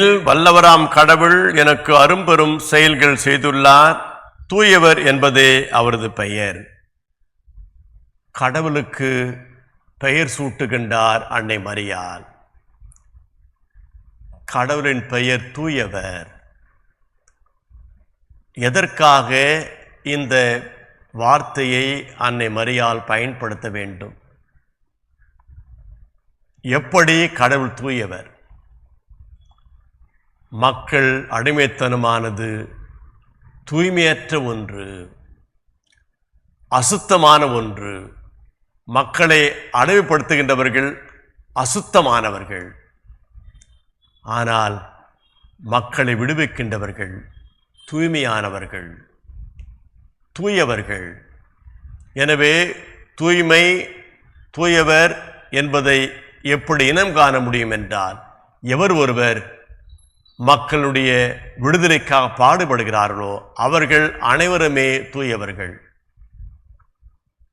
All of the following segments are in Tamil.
வல்லவராம் கடவுள் எனக்கு அரும்பெரும் செயல்கள் செய்துள்ளார். தூயவர் என்பதே அவரது பெயர். கடவுளுக்கு பெயர் சூட்டுகின்றார் அன்னை மரியாள். கடவுளின் பெயர் தூயவர். எதற்காக இந்த வார்த்தையை அன்னை மரியால் பயன்படுத்த வேண்டும்? எப்படி கடவுள் தூயவர்? மக்கள் அடிமைத்தனமானது தூய்மையற்ற ஒன்று அசுத்தமான ஒன்று மக்களை அடிமைப்படுத்துகின்றவர்கள் அசுத்தமானவர்கள். ஆனால் மக்களை விடுவிக்கின்றவர்கள் தூய்மையானவர்கள் தூயவர்கள். எனவே தூய்மை தூயவர் என்பதை எப்படி இனம் காண முடியும் என்றால் எவர் ஒருவர் மக்களுடைய விடுதலைக்காக பாடுபடுகிறார்களோ அவர்கள் அனைவருமே தூயவர்கள்.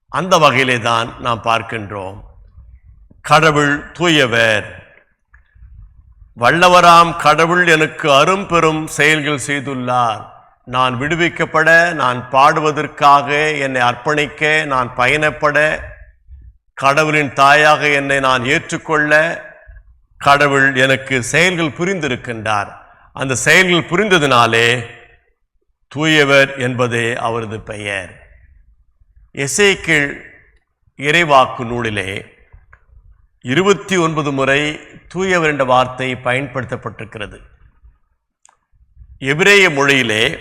அந்த வகையிலே தான் நாம் பார்க்கின்றோம். கடவுள் தூயவர். வல்லவராம் கடவுள் எனக்கு அரும்பெரும் செயல்கள் செய்துள்ளார். நான் விடுவிக்கப்பட நான் பாடுவதற்காக என்னை அர்ப்பணிக்க நான் பயணப்பட கடவுளின் தாயாக என்னை நான் ஏற்றுக்கொள்ள கடவுள் எனக்கு செயல்கள் புரிந்திருக்கின்றார். அந்த செயல்கள் புரிந்ததினாலே தூயவர் என்பதே அவரது பெயர். எசைக்கிள் இறைவாக்கு நூலிலே இருபத்தி ஒன்பது முறை தூயவர் என்ற வார்த்தை பயன்படுத்தப்பட்டிருக்கிறது. எபிரேய மொழியிலே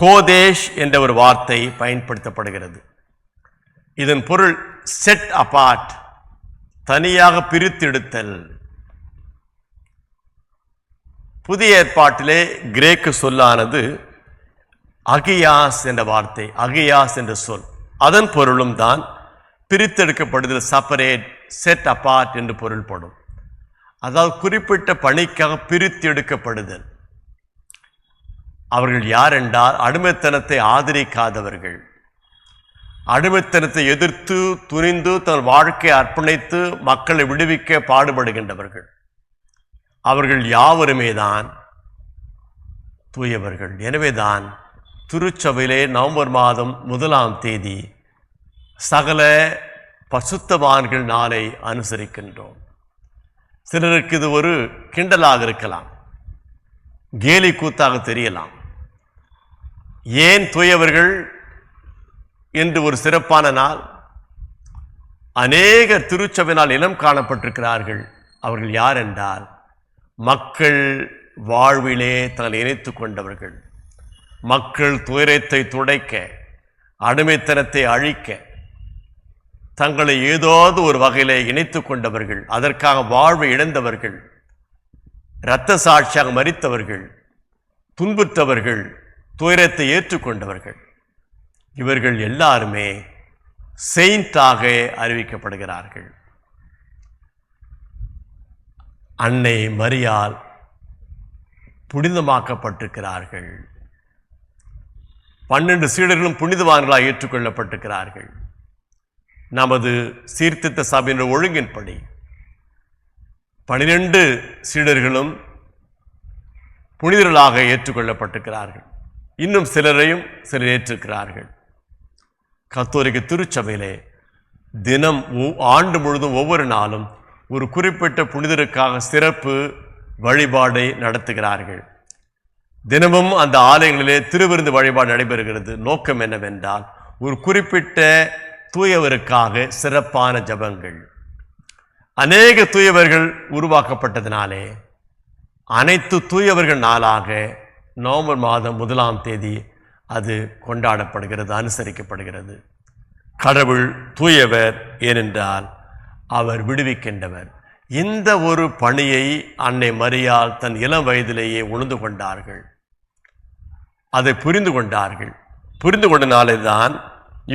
கோதேஷ் என்ற ஒரு வார்த்தை பயன்படுத்தப்படுகிறது. இதன் பொருள் செட் அபார்ட் தனியாக பிரித்தெடுத்தல். புதிய ஏற்பாட்டிலே கிரேக்கு சொல்லானது அகியாஸ் என்ற வார்த்தை அகியாஸ் என்ற சொல். அதன் பொருளும் தான் பிரித்தெடுக்கப்படுதல் செப்பரேட் செட் அப்பார்ட் என்று பொருள்படும். அதாவது குறிப்பிட்ட பணிக்காக பிரித்தெடுக்கப்படுதல். அவர்கள் யார் என்றால் அடிமைத்தனத்தை ஆதரிக்காதவர்கள். அடிமைத்தனத்தை எதிர்த்து துணிந்து தன் வாழ்க்கையை அர்ப்பணித்து மக்களை விடுவிக்க பாடுபடுகின்றவர்கள். அவர்கள் யாவருமே தான் தூயவர்கள். எனவே தான் திருச்சபையிலே நவம்பர் மாதம் முதலாம் தேதி சகல பசுத்தவான்கள் நாளை அனுசரிக்கின்றோம். சிலருக்கு இது ஒரு கிண்டலாக இருக்கலாம். கேலி கூத்தாக தெரியலாம். ஏன் தூயவர்கள் என்று ஒரு சிறப்பான நாள்? அநேக திருச்சபையினால் இனம் காணப்பட்டிருக்கிறார்கள். அவர்கள் யார் என்றால் மக்கள் வாழ்விலே தங்களை இணைத்து கொண்டவர்கள். மக்கள் துயரத்தை துடைக்க அடிமைத்தனத்தை அழிக்க தங்களை ஏதாவது ஒரு வகையிலே இணைத்து கொண்டவர்கள் அதற்காக வாழ்வை இழந்தவர்கள் இரத்த சாட்சியாக மறித்தவர்கள் துன்புற்றவர்கள் துயரத்தை ஏற்றுக்கொண்டவர்கள். இவர்கள் எல்லாருமே செயின்டாக அறிவிக்கப்படுகிறார்கள். அன்னை மரியால் புனிதமாக்கப்பட்டிருக்கிறார்கள். பன்னெண்டு சீடர்களும் புனிதவான்களாக ஏற்றுக்கொள்ளப்பட்டிருக்கிறார்கள். நமது சீர்திருத்த சபையின் ஒழுங்கின்படி பனிரெண்டு சீடர்களும் புனிதர்களாக ஏற்றுக்கொள்ளப்பட்டிருக்கிறார்கள். இன்னும் சிலரையும் சிலர் ஏற்றிருக்கிறார்கள். கத்தோலிக்க திருச்சபையிலே தினம் ஆண்டு முழுதும் ஒவ்வொரு நாளும் ஒரு குறிப்பிட்ட புனிதருக்காக சிறப்பு வழிபாடை நடத்துகிறார்கள். தினமும் அந்த ஆலயங்களிலே திருவிருந்து வழிபாடு நடைபெறுகிறது. நோக்கம் என்னவென்றால் ஒரு குறிப்பிட்ட தூயவருக்காக சிறப்பான ஜபங்கள். அநேக தூயவர்கள் உருவாக்கப்பட்டதினாலே அனைத்து தூயவர்கள் நாளாக நவம்பர் மாதம் முதலாம் தேதி அது கொண்டாடப்படுகிறது அனுசரிக்கப்படுகிறது. கடவுள் தூயவர் ஏனென்றால் அவர் விடுவிக்கின்றவர் இந்த ஒரு பணியை அன்னை மரியால் தன் இளம் வயதிலேயே உணர்ந்து கொண்டார்கள். அதை புரிந்து கொண்டார்கள். புரிந்து கொண்டனாலே தான்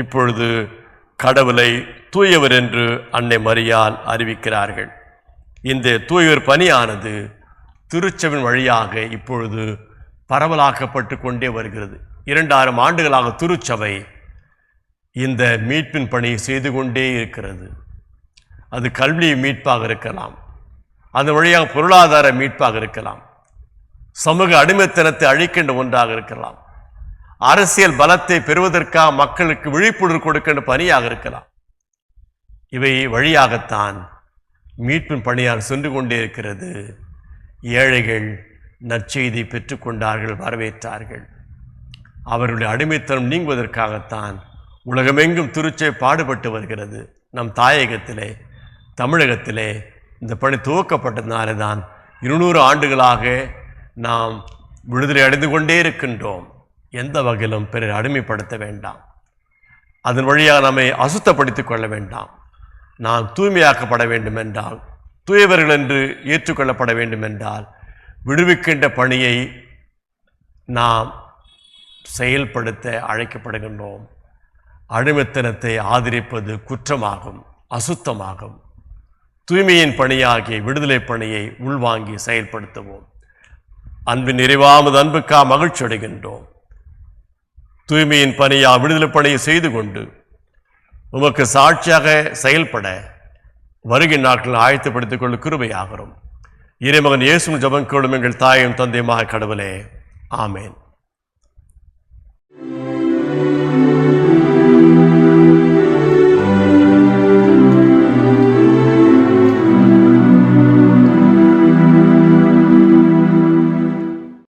இப்பொழுது கடவுளை தூயவர் என்று அன்னை மரியால் அறிவிக்கிறார்கள். இந்த தூயவர் பணியானது திருச்சபின் வழியாக இப்பொழுது பரவலாக்கப்பட்டு கொண்டே வருகிறது. இரண்டாயிரம் ஆண்டுகளாக திருச்சபை இந்த மீட்பின் பணியை செய்து கொண்டே இருக்கிறது. அது கல்வி மீட்பாக இருக்கலாம். அந்த வழியாக பொருளாதார மீட்பாக இருக்கலாம். சமூக அடிமைத்தனத்தை அழிக்கின்ற ஒன்றாக இருக்கலாம். அரசியல் பலத்தை பெறுவதற்காக மக்களுக்கு விழிப்புணர்வு கொடுக்கின்ற பணியாக இருக்கலாம். இவை வழியாகத்தான் மீட்பின் பணியார் சென்று கொண்டே இருக்கிறது. ஏழைகள் நற்செய்தி பெற்றுக்கொண்டார்கள் வரவேற்றார்கள். அவர்களுடைய அடிமைத்தனம் நீங்குவதற்காகத்தான் உலகமெங்கும் திருச்சை பாடுபட்டு வருகிறது. நம் தாயகத்திலே தமிழகத்திலே இந்த பணி துவக்கப்பட்டதுனால தான் இருநூறு ஆண்டுகளாக நாம் விடுதலை அடைந்து கொண்டே இருக்கின்றோம். எந்த வகையிலும் பிறர் அடிமைப்படுத்த வேண்டாம். அதன் வழியாக நம்மை அசுத்தப்படுத்திக் கொள்ள வேண்டாம். நாம் தூய்மையாக்கப்பட வேண்டும் என்றால் தூயவர்கள் என்று ஏற்றுக்கொள்ளப்பட வேண்டும் என்றால் விடுவிக்கின்ற பணியை நாம் செயல்படுத்த அழைக்கப்படுகின்றோம். அடிமைத்தனத்தை ஆதரிப்பது குற்றமாகும் அசுத்தமாகும். தூய்மையின் பணியாகிய விடுதலை பணியை உள்வாங்கி செயல்படுத்துவோம். அன்பின் நிறைவாமது அன்புக்கா மகிழ்ச்சி அடைகின்றோம். தூய்மையின் பணியா விடுதலை பணியை செய்து கொண்டு உமக்கு சாட்சியாக செயல்பட வருகை நாட்கள் ஆயத்தப்படுத்திக் கொள்ள கிருபையாகிறோம் இறைமகன் இயேசு ஜபம் கேளும் எங்கள் தாயும் தந்தையுமாக கடவுளே. ஆமேன்.